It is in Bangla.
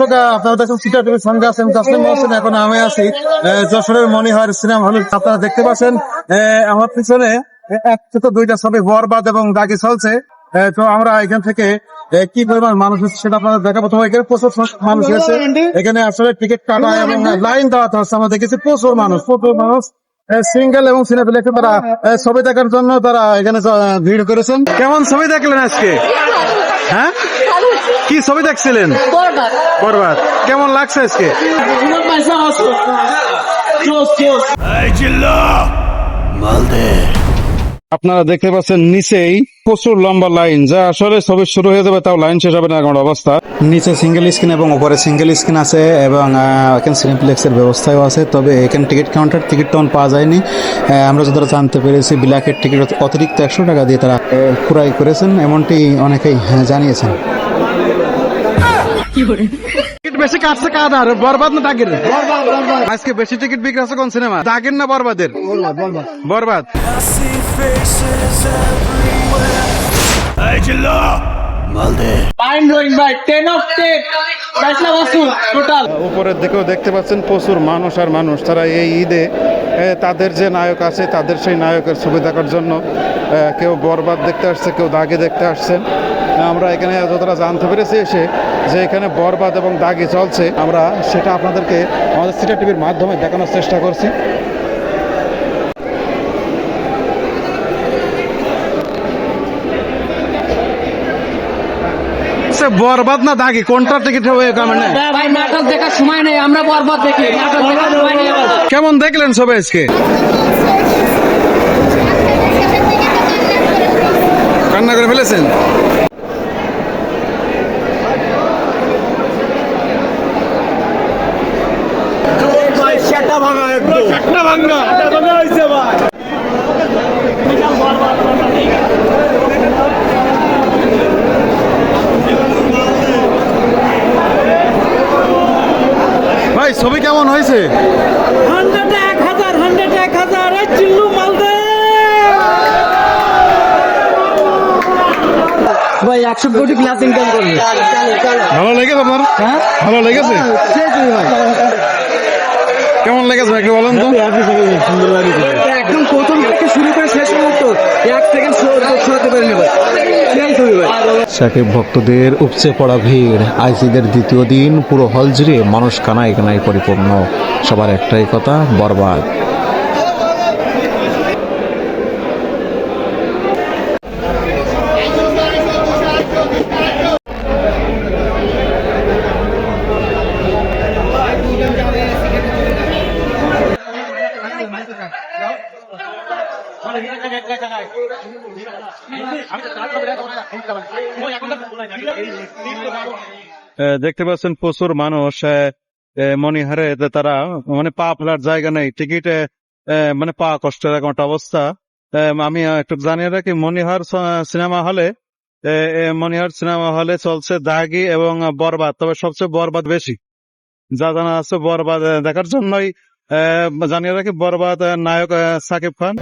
আপনারা আপনারা দেখতে পাচ্ছেন আমার পিছনে দুইটা ছবি, বরবাদ এবং দাগি চলছে। তো আমরা এখান থেকে কি পরিমাণ মানুষ হচ্ছে সেটা আপনাদের দেখাবো। তো এখানে প্রচুর মানুষ হয়েছে এখানে আসলে টিকিট কাটা এবং লাইন দেওয়াতে হচ্ছে আমরা দেখেছি প্রচুর মানুষ প্রচুর মানুষ। সিঙ্গেল এবং সিনেপ্লেক্সে তারা ছবি দেখার জন্য তারা এখানে ভিড় করেছেন। কেমন ছবি দেখলেন আজকে? হ্যাঁ? কি ছবি দেখছিলেন? বরবাদ। কেমন লাগছে আজকে? আপনারা দেখতে পাচ্ছেন নিচেই প্রচুর লম্বা লাইন যা আসলে ছবি শুরু হয়ে যাবে তাও লাইন শেষ হবে না এমন অবস্থা। নিচে সিঙ্গেল স্ক্রিন এবং উপরে সিঙ্গেল স্ক্রিন আছে এবং এখানে সিনেপ্লেক্সের ব্যবস্থাও আছে তবে এখানে টিকিট কাউন্টার টিকিট তখন পাওয়া যায়নি। আমরা যতটা জানতে পেরেছি ব্ল্যাকের টিকিট অতিরিক্ত একশো টাকা দিয়ে তারা ক্রয় করেছেন এমনটি অনেকেই হ্যাঁ, জানিয়েছেন। টিকিট বেশি কাটছে কাদার বরবাদ না দাগের? আজকে বেশি টিকিট বিক্রি আছে কোন সিনেমা দাগের না বরবাদের? বরবাদ Mind blowing by 10 of 10. Faisalabad Wasool, total. উপরের দিকেও দেখতে পাচ্ছেন প্রচুর মানুষ আর মানুষ তারা এই ঈদে তাদের যে নায়ক আছে তাদের সেই নায়কের ছবি দেখার জন্য কেউ বরবাদ দেখতে আসছে কেউ দাগে দেখতে আসছেন আমরা এখানে যতটা জানতে পেরেছি এসে যে এখানে বরবাদ এবং দাগি চলছে আমরা সেটা আপনাদেরকে আমাদের সিটা টিভির মাধ্যমে দেখানোর চেষ্টা করছি বরবাদ না দাগি? কোনটা টিকিট হবে মানে ভাই নাটক দেখার সময় নেই আমরা বরবাদ দেখি। নাটক দেখার সময় নেই কেমন দেখলেন সবাই আজকে? কান্না করে ফেলেছেন? ভাই। ছবি কেমন হয়েছে? হান্ড্রেডে এক হাজার হান্ড্রেডে এক হাজার চিল্লু মালদে ভাই একশো কোটি ক্লাস ইনকাম করবে। ভালো লেগেছে আপনার? ভালো লেগেছে? কেমন লেগেছে একটু বলেন তো। একদম প্রথম থেকে শুরু করে শেষ পর্যন্ত এক সেকেন্ড সাকিব ভক্তদের উপচে পড়া ভিড়। আইসিদের দ্বিতীয় দিন পুরো হল জুড়ে মানুষ কানায় কানায় পরিপূর্ণ। সবার একটাই কথা বরবাদ। দেখতে পাচ্ছেন প্রচুর মানুষ মনিহারে তারা মানে পা ফেলার জায়গা নেই। টিকিটে মানে পা এরকম একটা অবস্থা। আমি একটু জানিয়ে রাখি মনিহার সিনেমা হলে মনিহার সিনেমা হলে চলছে দাগি এবং বরবাদ, তবে সবচেয়ে বরবাদ বেশি। যা জানা আছে বরবাদ দেখার জন্যই জানিয়ে রাখি, বরবাদ নায়ক সাকিব খান।